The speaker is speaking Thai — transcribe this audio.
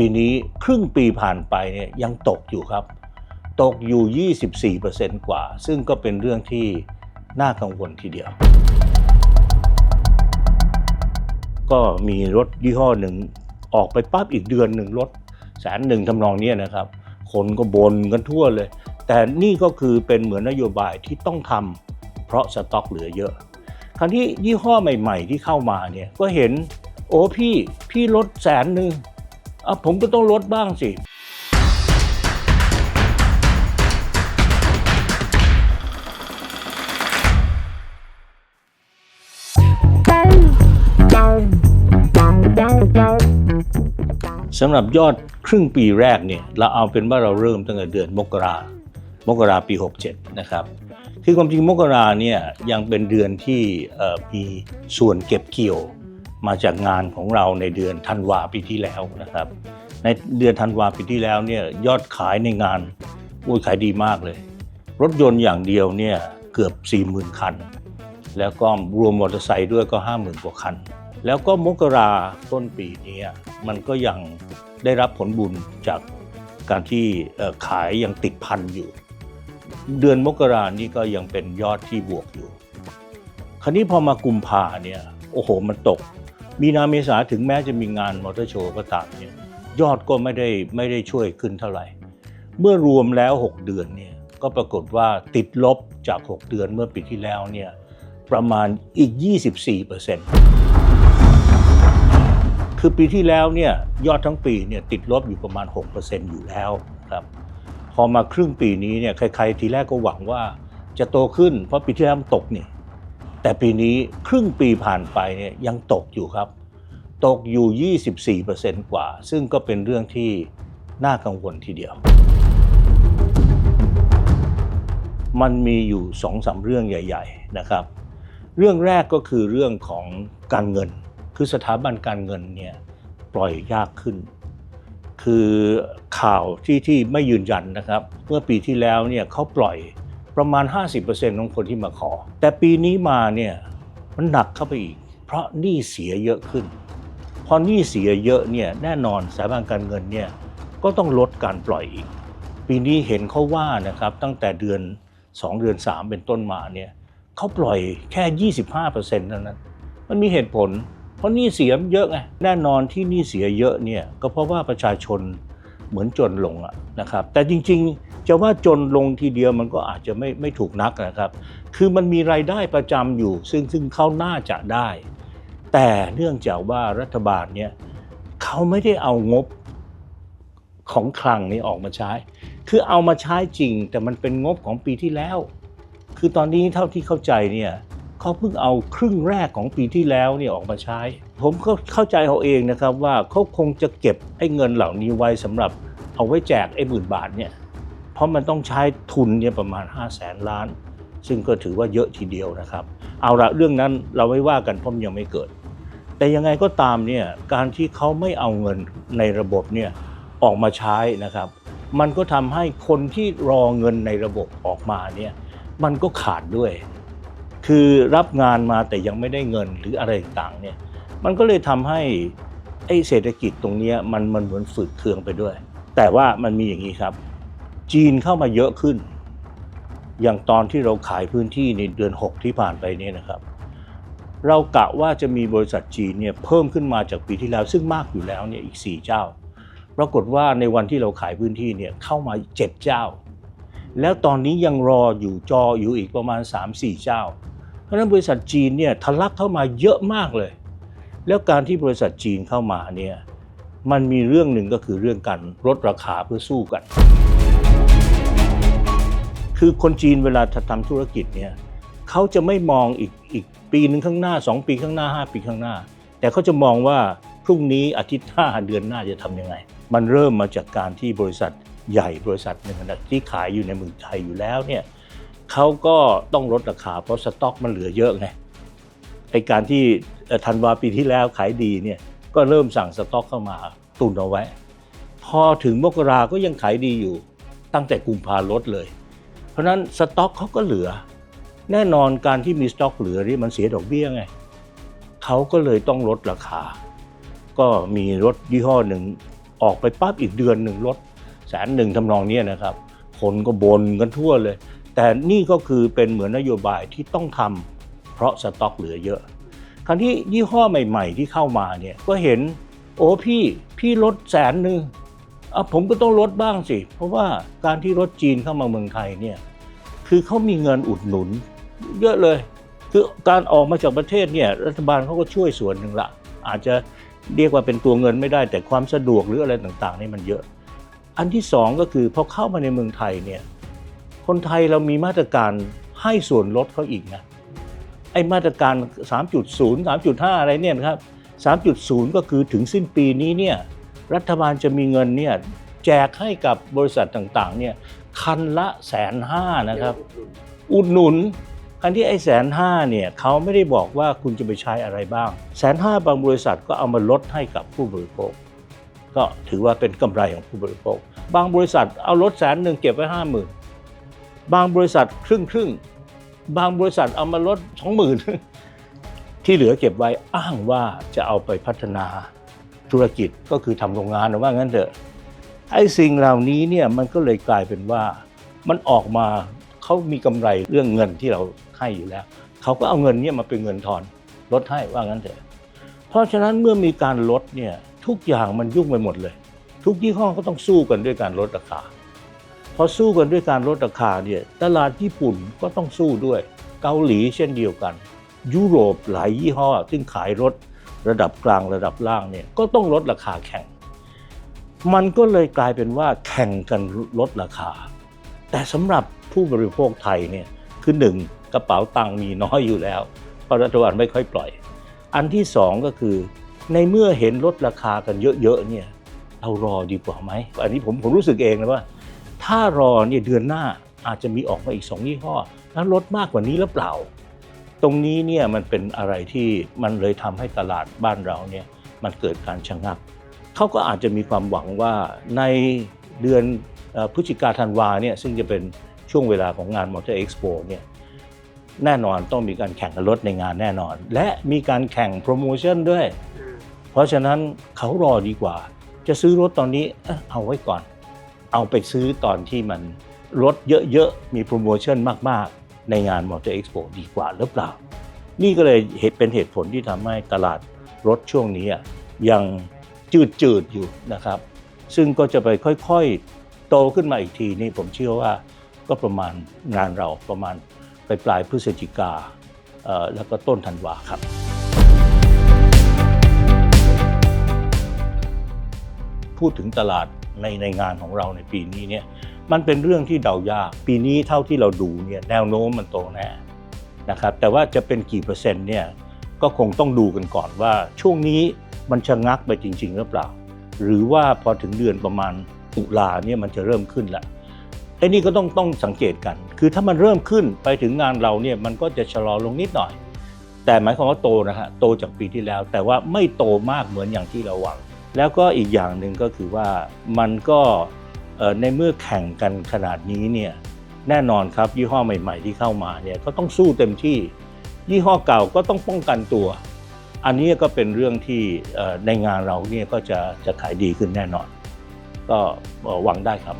ปีนี้ครึ่งปีผ่านไปเนี่ยยังตกอยู่ครับ ตกอยู่ 24%กว่า ซึ่งก็เป็นเรื่องที่น่ากังวลทีเดียว ก็มีรถยี่ห้อหนึ่งออกไปปั๊บอีกเดือนหนึ่งรถแสนหนึ่งทำนองนี้นะครับ คนก็บนกันทั่วเลย แต่นี่ก็คือเป็นเหมือนนโยบายที่ต้องทำเพราะสต็อกเหลือเยอะ คราวนี้ยี่ห้อใหม่ ๆ ที่เข้ามาเนี่ยก็เห็นโอ้พี่พี่ลดแสนหนึ่ง อะผมก็ต้องลดบ้างสิ สำหรับยอดครึ่งปีแรกเนี่ย เราเอาเป็นว่าเราเริ่มตั้งแต่เดือนมกรามกราปี 67 นะครับ คือความจริงมกราเนี่ยยังเป็นเดือนที่มีส่วนเก็บเกี่ยว มาจากงานของเราในเดือนธันวาปีที่แล้วนะครับ ในเดือนธันวาปีที่แล้วเนี่ยยอดขายในงานอุ้ยขายดีมากเลย รถยนต์อย่างเดียวเนี่ยเกือบ 40,000 คัน แล้วก็รวมมอเตอร์ไซค์ด้วยก็ 50,000 กว่าคัน แล้วก็มกราต้นปีนี้มันก็ยังได้รับผลบุญจากการที่ขายยังติดพันอยู่ เดือนมกรานี่ก็ยังเป็นยอดที่บวกอยู่ คราวนี้พอมากุมภาเนี่ยโอ้โหมันตก มีนาเมษาถึงแม้จะมีงานมอเตอร์โชว์ก็ตามเนี่ยยอดก็ไม่ได้ไม่ได้ช่วยขึ้นเท่าไหร่ เมื่อรวมแล้ว 6 เดือนเนี่ยก็ปรากฏว่าติดลบจาก 6 เดือนเมื่อปีที่แล้วเนี่ยประมาณอีก 24เปอร์เซ็นต์คือปีที่แล้วเนี่ยยอดทั้งปีเนี่ยติดลบอยู่ประมาณ 6%อยู่แล้วครับพอมาครึ่งปีนี้เนี่ยใครๆทีแรกก็หวังว่าจะโตขึ้นเพราะปีที่แล้วมันตกเนี่ย แต่ปีนี้ครึ่งปีผ่านไปเนี่ยยังตกอยู่ครับ ตกอยู่ 24%กว่า ซึ่งก็เป็นเรื่องที่น่ากังวลทีเดียว มันมีอยู่สองสามเรื่องใหญ่ ๆ นะครับ เรื่องแรกก็คือเรื่องของการเงิน คือสถาบันการเงินเนี่ยปล่อยยากขึ้น คือข่าวที่ที่ไม่ยืนยันนะครับ เมื่อปีที่แล้วเนี่ยเขาปล่อย ประมาณ 50%ของคนที่มาขอ แต่ปีนี้มาเนี่ยมันหนักเข้าไปอีก เพราะหนี้เสียเยอะขึ้น พอหนี้เสียเยอะเนี่ยแน่นอนสถาบันการเงินเนี่ยก็ต้องลดการปล่อยอีก ปีนี้เห็นเขาว่านะครับตั้งแต่เดือน 2 เดือน 3 เป็นต้นมาเนี่ยเขาปล่อยแค่ 25%เท่านั้น มันมีเหตุผล เพราะหนี้เสียเยอะไงแน่นอนที่หนี้เสียเยอะเนี่ยก็เพราะว่าประชาชนเหมือนจนลงอะนะครับแต่จริงๆ จะว่าจนลงทีเดียวมันก็อาจจะไม่ไม่ถูกนักนะครับ คือมันมีรายได้ประจำอยู่ ซึ่งซึ่งเขาน่าจะได้ แต่เนื่องจากว่ารัฐบาลเนี่ยเขาไม่ได้เอางบของคลังนี้ออกมาใช้ คือเอามาใช้จริง แต่มันเป็นงบของปีที่แล้ว คือตอนนี้เท่าที่เข้าใจเนี่ยเขาเพิ่งเอาครึ่งแรกของปีที่แล้วเนี่ยออกมาใช้ ผมก็เข้าใจเขาเองนะครับว่าเขาคงจะเก็บไอ้เงินเหล่านี้ไว้สำหรับเอาไว้แจกไอ้หมื่นบาทเนี่ย เพราะมันต้องใช้ทุนเนี่ยประมาณ 5 0 0แสนล้าน ซึ่งก็ถือว่าเยอะทีเดียวนะครับ เอาละเรื่องนั้นเราไม่ว่ากันเพราะมันยังไม่เกิด แต่ยังไงก็ตามเนี่ยการที่เขาไม่เอาเงินในระบบเนี่ยออกมาใช้นะครับ มันก็ทำให้คนที่รอเงินในระบบออกมาเนี่ยมันก็ขาดด้วย คือรับงานมาแต่ยังไม่ได้เงินหรืออะไรต่างเนี่ยมันก็เลยทำให้ไอ้เศรษฐกิจตรงนี้มันมันเหมือนฝืดเคืองไปด้วย แต่ว่ามันมีอย่างนี้ครับ จีนเข้ามาเยอะขึ้น อย่างตอนที่เราขายพื้นที่ในเดือน 6 ที่ผ่านไปนี่นะครับ เรากะว่าจะมีบริษัทจีนเนี่ยเพิ่มขึ้นมาจากปีที่แล้ว ซึ่งมากอยู่แล้วเนี่ยอีก 4 เจ้า ปรากฏว่าในวันที่เราขายพื้นที่เนี่ยเข้ามา 7 เจ้า แล้วตอนนี้ยังรออยู่จออยู่อีกประมาณ 3-4 เจ้า เพราะฉะนั้นบริษัทจีนเนี่ยทะลักเข้ามาเยอะมากเลย แล้วการที่บริษัทจีนเข้ามาเนี่ยมันมีเรื่องหนึ่งก็คือเรื่องการลดราคาเพื่อสู้กัน คือคนจีนเวลาทำธุรกิจเนี่ยเขาจะไม่มองอีกอีกปีหนึ่งข้างหน้า 2 ปีข้างหน้า 5 ปีข้างหน้า แต่เขาจะมองว่าพรุ่งนี้อาทิตย์หน้าเดือนหน้าจะทำยังไง มันเริ่มมาจากการที่บริษัทใหญ่บริษัทหนึ่งนะที่ขายอยู่ในเมืองไทยอยู่แล้วเนี่ยเขาก็ต้องลดราคาเพราะสต็อกมันเหลือเยอะไงไอการที่ธันวาปีที่แล้วขายดีเนี่ยก็เริ่มสั่งสต็อกเข้ามาตุนเอาไว้ พอถึงมกราก็ยังขายดีอยู่ตั้งแต่กุมภาลดเลย เพราะนั้นสต็อกเขาก็เหลือ แน่นอนการที่มีสต็อกเหลือนี่มันเสียดอกเบี้ยไงเขาก็เลยต้องลดราคา ก็มีรถยี่ห้อหนึ่งออกไปปั๊บอีกเดือนหนึ่งลดแสนหนึ่งทำนองนี้นะครับ คนก็บ่นกันทั่วเลย แต่นี่ก็คือเป็นเหมือนนโยบายที่ต้องทำเพราะสต็อกเหลือเยอะ คราวที่ยี่ห้อใหม่ ๆ ที่เข้ามาเนี่ยก็เห็นโอ้พี่พี่ลดแสนหนึ่ง อะผมก็ต้องลดบ้างสิ เพราะว่าการที่รถจีนเข้ามาเมืองไทยเนี่ยคือเขามีเงินอุดหนุน เยอะเลย คือการออกมาจากประเทศเนี่ยรัฐบาลเขาก็ช่วยส่วนหนึ่งละอาจจะเรียกว่าเป็นตัวเงินไม่ได้แต่ความสะดวกหรืออะไรต่างๆนี่มันเยอะ อันที่สองก็คือพอเข้ามาในเมืองไทยเนี่ยคนไทยเรามีมาตรการให้ส่วนลดเขาอีกนะไอ้มาตรการ 3.0 3.5 อะไรเนี่ยนะครับ 3.0 ก็คือถึงสิ้นปีนี้เนี่ย รัฐบาลจะมีเงินเนี่ยแจกให้กับบริษัทต่างๆเนี่ยคันละแสนห้านะครับ อุดหนุนคันที่ไอ้แสนห้าเนี่ยเขาไม่ได้บอกว่าคุณจะไปใช้อะไรบ้างแสนห้าบางบริษัทก็เอามาลดให้กับผู้บริโภค ก็ถือว่าเป็นกำไรของผู้บริโภค บางบริษัทเอาลดแสนหนึ่งเก็บไว้ห้าหมื่นบางบริษัทครึ่งครึ่งบางบริษัทเอามาลดสองหมื่นที่เหลือเก็บไว้อ้างว่าจะเอาไปพัฒนา ธุรกิจก็คือทำโรงงานหรือว่างั้นเถอะไอ้สิ่งเหล่านี้เนี่ยมันก็เลยกลายเป็นว่า มันออกมาเขามีกำไรเรื่องเงินที่เราให้อยู่แล้วเขาก็เอาเงินเนี่ยมาเป็นเงินทอนลดให้ว่างั้นเถอะ เพราะฉะนั้นเมื่อมีการลดเนี่ยทุกอย่างมันยุ่งไปหมดเลย ทุกยี่ห้อก็ต้องสู้กันด้วยการลดราคาพอสู้กันด้วยการลดราคาเนี่ยตลาดญี่ปุ่นก็ต้องสู้ด้วย เกาหลีเช่นเดียวกัน ยุโรปหลายยี่ห้อซึ่งขายรถ ระดับกลางระดับล่างเนี่ยก็ต้องลดราคาแข่ง มันก็เลยกลายเป็นว่าแข่งกันลดราคา แต่สำหรับผู้บริโภคไทยเนี่ยคือหนึ่งกระเป๋าตังค์มีน้อยอยู่แล้วเพราะรัฐบาลไม่ค่อยปล่อย อันที่สองก็คือ ในเมื่อเห็นลดราคากันเยอะๆเนี่ยเรารอดีกว่าไหมอันนี้ผมผมรู้สึกเองนะว่า ถ้ารอเนี่ยเดือนหน้าอาจจะมีออกมาอีกสองยี่ห้อแล้วลดมากกว่านี้หรือเปล่า ตรงนี้เนี่ยมันเป็นอะไรที่มันเลยทำให้ตลาดบ้านเราเนี่ยมันเกิดการชะงักเขาก็อาจจะมีความหวังว่าในเดือนพฤศจิกาธันวาเนี่ยซึ่งจะเป็นช่วงเวลาของงานมอเตอร์เอ็กซ์โปเนี่ยแน่นอนต้องมีการแข่งกันรถในงานแน่นอน และมีการแข่งโปรโมชั่นด้วย เพราะฉะนั้นเขารอดีกว่า จะซื้อรถตอนนี้เอาไว้ก่อน เอาไปซื้อตอนที่มันรถเยอะๆมีโปรโมชั่นมากๆ ในงานมอเตอร์เอ็กซ์โปดีกว่าหรือเปล่า นี่ก็เลยเหตุเป็นเหตุผลที่ทำให้ตลาดรถช่วงนี้อะยังจืดๆอยู่นะครับ ซึ่งก็จะไปค่อยๆ โตขึ้นมาอีกทีนี่ผมเชื่อว่าก็ประมาณงานเราประมาณไปปลายพฤศจิกาแล้วก็ต้นธันวาครับ พูดถึงตลาดในในงานของเราในปีนี้เนี่ย มันเป็นเรื่องที่เดายาก ปีนี้เท่าที่เราดูเนี่ยแนวโน้มมันโตแน่นะครับแต่ว่าจะเป็นกี่เปอร์เซ็นต์เนี่ยก็คงต้องดูกันก่อนว่าช่วงนี้มันชะงักไปจริง ๆ หรือเปล่า หรือว่าพอถึงเดือนประมาณตุลาเนี่ยมันจะเริ่มขึ้นละไอ้นี่ก็ต้องต้องสังเกตกัน คือถ้ามันเริ่มขึ้นไปถึงงานเราเนี่ยมันก็จะชะลอลงนิดหน่อย แต่หมายความว่าโตนะฮะโตจากปีที่แล้ว แต่ว่าไม่โตมากเหมือนอย่างที่เราหวัง แล้วก็อีกอย่างหนึ่งก็คือว่ามันก็ ในเมื่อแข่งกันขนาดนี้เนี่ยแน่นอนครับยี่ห้อใหม่ ๆ ที่เข้ามาเนี่ยก็ต้องสู้เต็มที่ ยี่ห้อเก่าก็ต้องป้องกันตัว อันนี้ก็เป็นเรื่องที่ในงานเราเนี่ยก็จะจะขายดีขึ้นแน่นอน ก็หวังได้ครับ